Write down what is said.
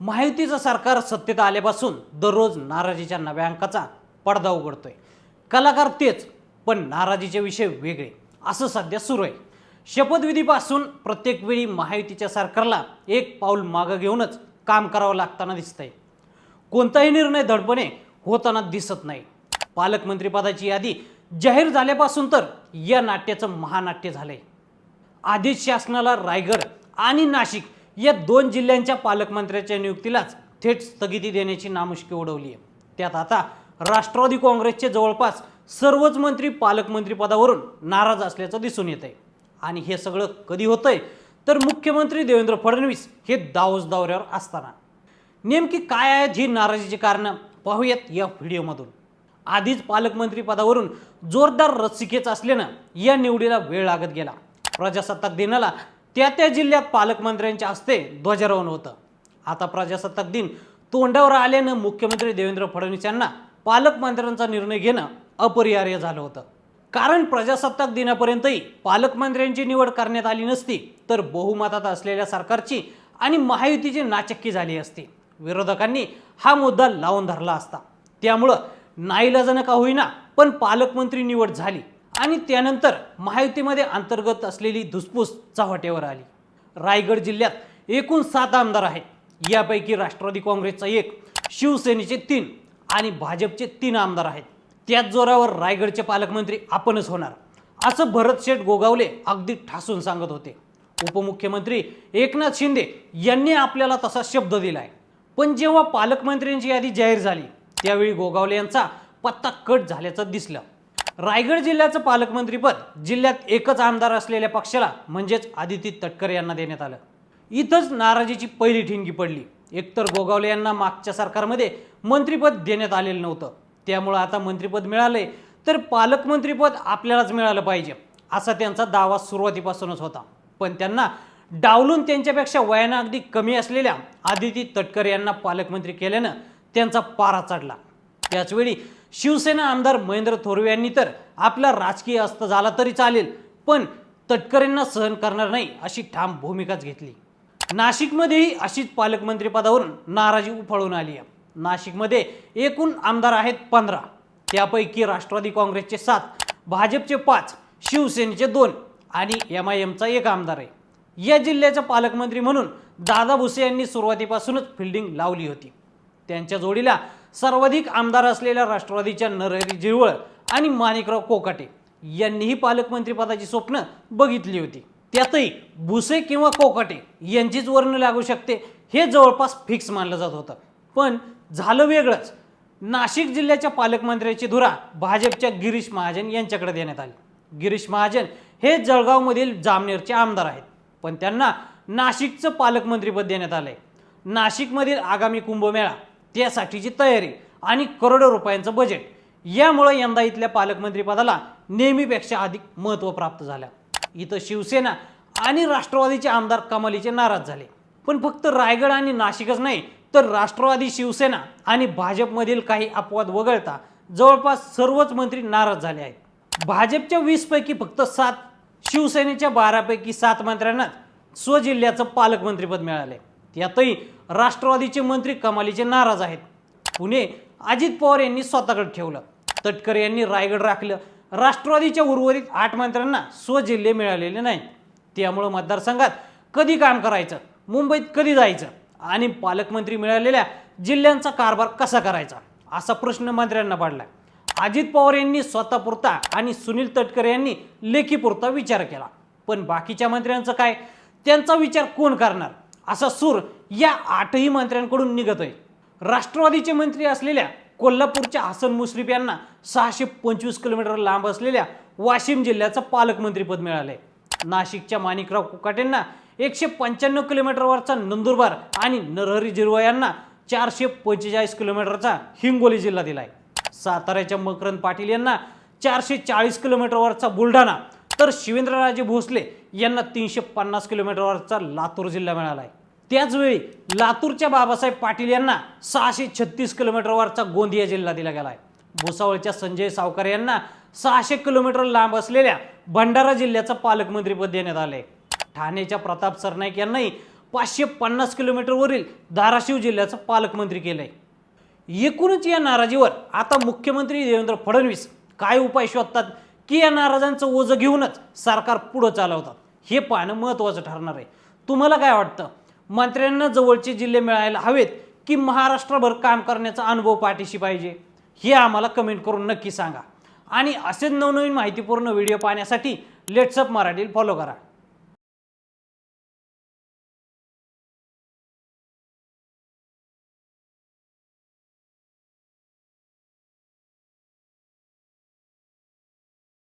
महायुतीचं सरकार सत्तेत आल्यापासून दररोज नाराजीच्या नव्या अंकाचा पडदा उघडतोय. कलाकार तेच पण नाराजीचे विषय वेगळे. असं सध्या सुरू आहे. शपथविधीपासून प्रत्येक वेळी महायुतीच्या सरकारला एक पाऊल मागं घेऊनच काम करावं लागताना दिसतंय. कोणताही निर्णय धडपणे होताना दिसत नाही. पालकमंत्रीपदाची यादी जाहीर झाल्यापासून तर या नाट्याचं महानाट्य झालंय. आधीच शासनाला रायगड आणि नाशिक या दोन जिल्ह्यांच्या पालकमंत्र्याच्या नियुक्तीलाच थेट स्थगिती देण्याची नामुष्की उडवली आहे. त्यात आता राष्ट्रवादी काँग्रेसचे जवळपास सर्वच मंत्री पालकमंत्रीपदावरून नाराज असल्याचं दिसून येत आहे आणि हे सगळं कधी होतंय? तर मुख्यमंत्री देवेंद्र फडणवीस हे दावस दौऱ्यावर असताना. नेमकी काय आहेत ही नाराजीची कारणं? पाहूयात या व्हिडिओमधून. आधीच पालकमंत्रीपदावरून जोरदार रसिकेच असल्यानं या निवडीला वेळ लागत गेला. प्रजासत्ताक दिनाला त्या त्या जिल्ह्यात पालकमंत्र्यांच्या हस्ते ध्वजारोहण होतं. आता प्रजासत्ताक दिन तोंडावर आल्यानं मुख्यमंत्री देवेंद्र फडणवीस यांना पालकमंत्र्यांचा निर्णय घेणं अपरिहार्य झालं होतं. कारण प्रजासत्ताक दिनापर्यंतही पालकमंत्र्यांची निवड करण्यात आली नसती तर बहुमतात असलेल्या सरकारची आणि महायुतीची नाचक्की झाली असती. विरोधकांनी हा मुद्दा लावून धरला असता. त्यामुळं नाईलाजानं का होईना पण पालकमंत्री निवड झाली. आणि त्यानंतर महायुतीमध्ये अंतर्गत असलेली धुसफूस चव्हाट्यावर आली. रायगड जिल्ह्यात एकूण सात आमदार आहेत. यापैकी राष्ट्रवादी काँग्रेसचा एक शिवसेनेचे तीन आणि भाजपचे तीन आमदार आहेत. त्याच जोरावर रायगडचे पालकमंत्री आपणच होणार असं भरत शेठ गोगावले अगदी ठासून सांगत होते. उपमुख्यमंत्री एकनाथ शिंदे यांनी आपल्याला तसा शब्द दिलाय. पण जेव्हा पालकमंत्र्यांची यादी जाहीर झाली त्यावेळी गोगावले यांचा पत्ता कट झाल्याचं दिसलं. रायगड जिल्ह्याचं पालकमंत्रीपद जिल्ह्यात एकच आमदार असलेल्या पक्षाला म्हणजेच आदिती तटकरे यांना देण्यात आलं. इथंच नाराजीची पहिली ठिणगी पडली. एकतर गोगावले यांना मागच्या सरकारमध्ये मंत्रीपद देण्यात आलेलं नव्हतं. त्यामुळं आता मंत्रीपद मिळाले तर पालकमंत्रीपद आपल्यालाच मिळालं पाहिजे असा त्यांचा दावा सुरुवातीपासूनच होता. पण त्यांना डावलून त्यांच्यापेक्षा वयानं अगदी कमी असलेल्या आदिती तटकरे यांना पालकमंत्री केल्यानं त्यांचा पारा चढला. त्याचवेळी शिवसेना आमदार महेंद्र थोरवे यांनी तर आपला राजकीय अस्त झाला तरी चालेल पण तटकरेंना सहन करणार नाही अशी ठाम भूमिकाच घेतली. नाशिकमध्येही अशीच पालकमंत्रीपदावरून नाराजी उफाळून आली आहे. नाशिकमध्ये एकूण आमदार आहेत पंधरा. त्यापैकी राष्ट्रवादी काँग्रेसचे सात भाजपचे पाच शिवसेनेचे दोन आणि एम आय एमचा एक आमदार आहे. या जिल्ह्याचा पालकमंत्री म्हणून दादा भुसे यांनी सुरुवातीपासूनच फिल्डिंग लावली होती. त्यांच्या जोडीला सर्वाधिक आमदार असलेल्या राष्ट्रवादीच्या नरहरी जिरवळ आणि माणिकराव कोकाटे यांनीही पालकमंत्रीपदाची स्वप्न बघितली होती. त्यातही भुसे किंवा कोकाटे यांचीच वर्ण लागू शकते हे जवळपास फिक्स मानलं जात होतं. पण झालं वेगळंच. नाशिक जिल्ह्याच्या पालकमंत्र्याची धुरा भाजपच्या गिरीश महाजन यांच्याकडे देण्यात आली. गिरीश महाजन हे जळगावमधील जामनेरचे आमदार आहेत. पण त्यांना नाशिकचं पालकमंत्रीपद देण्यात आलंय. नाशिकमधील आगामी कुंभमेळा त्यासाठीची तयारी आणि करोडो रुपयांचं बजेट यामुळं यंदा इथल्या पालकमंत्रीपदाला नेहमीपेक्षा अधिक महत्त्व प्राप्त झालं. इथं शिवसेना आणि राष्ट्रवादीचे आमदार कमालीचे नाराज झाले. पण फक्त रायगड आणि नाशिकच नाही तर राष्ट्रवादी शिवसेना आणि भाजपमधील काही अपवाद वगळता जवळपास सर्वच मंत्री नाराज झाले आहेत. भाजपच्या वीसपैकी फक्त सात शिवसेनेच्या बारापैकी सात मंत्र्यांना स्वजिल्ह्याचं पालकमंत्रीपद मिळाले यातही राष्ट्रवादीचे मंत्री कमालीचे नाराज आहेत. पुणे अजित पवार यांनी स्वतःकडे ठेवलं. तटकरे यांनी रायगड राखलं. राष्ट्रवादीच्या उर्वरित आठ मंत्र्यांना स्वजिल्हे मिळालेले नाहीत. त्यामुळं मतदारसंघात कधी काम करायचं? मुंबईत कधी जायचं? आणि पालकमंत्री मिळालेल्या जिल्ह्यांचा कारभार कसा करायचा? असा प्रश्न मंत्र्यांना पडला अजित पवार यांनी स्वतःपुरता आणि सुनील तटकरे यांनी लेखीपुरता विचार केला. पण बाकीच्या मंत्र्यांचं काय? त्यांचा विचार कोण करणार? असा सूर या आठही मंत्र्यांकडून निघत आहे राष्ट्रवादीचे मंत्री असलेल्या कोल्हापूरच्या हसन मुश्रीफ यांना सहाशे पंचवीस किलोमीटर लांब असलेल्या वाशिम जिल्ह्याचं पालकमंत्रीपद आहे नाशिकच्या माणिकराव कुकाटेंना एकशे पंच्याण्णव किलोमीटरवरचा नंदुरबार आणि नरहरी जिरवा यांना चारशे पंचेचाळीस किलोमीटरचा हिंगोली जिल्हा दिला आहे साताऱ्याच्या मकरंद पाटील यांना चारशे चाळीस किलोमीटरवरचा बुलढाणा तर शिवेंद्रराजे भोसले यांना तीनशे पन्नास किलोमीटरवरचा लातूर जिल्हा मिळाला आहे त्याचवेळी लातूरच्या बाबासाहेब पाटील यांना सहाशे छत्तीस किलोमीटरवरचा गोंदिया जिल्हा दिला गेला आहे भुसावळच्या संजय सावकार यांना सहाशे किलोमीटर लांब असलेल्या भंडारा जिल्ह्याचं पालकमंत्रीपद देण्यात आले ठाण्याच्या प्रताप सरनाईक यांनाही पाचशे पन्नास किलोमीटरवरील धाराशिव जिल्ह्याचं पालकमंत्री केलं आहे एकूणच या नाराजीवर आता मुख्यमंत्री देवेंद्र फडणवीस काय उपाय शोधतात की या नाराजांचं ओझं घेऊनच सरकार पुढं चालवतात हे पाहणं महत्त्वाचं ठरणार आहे. तुम्हाला काय वाटतं? मंत्र्यांना जवळचे जिल्हे मिळायला हवेत की महाराष्ट्रभर काम करण्याचा अनुभव पाठीशी पाहिजे हे आम्हाला कमेंट करून नक्की सांगा. आणि असेच नवनवीन माहितीपूर्ण व्हिडिओ पाहण्यासाठी लेट्सअप मराठी फॉलो करा.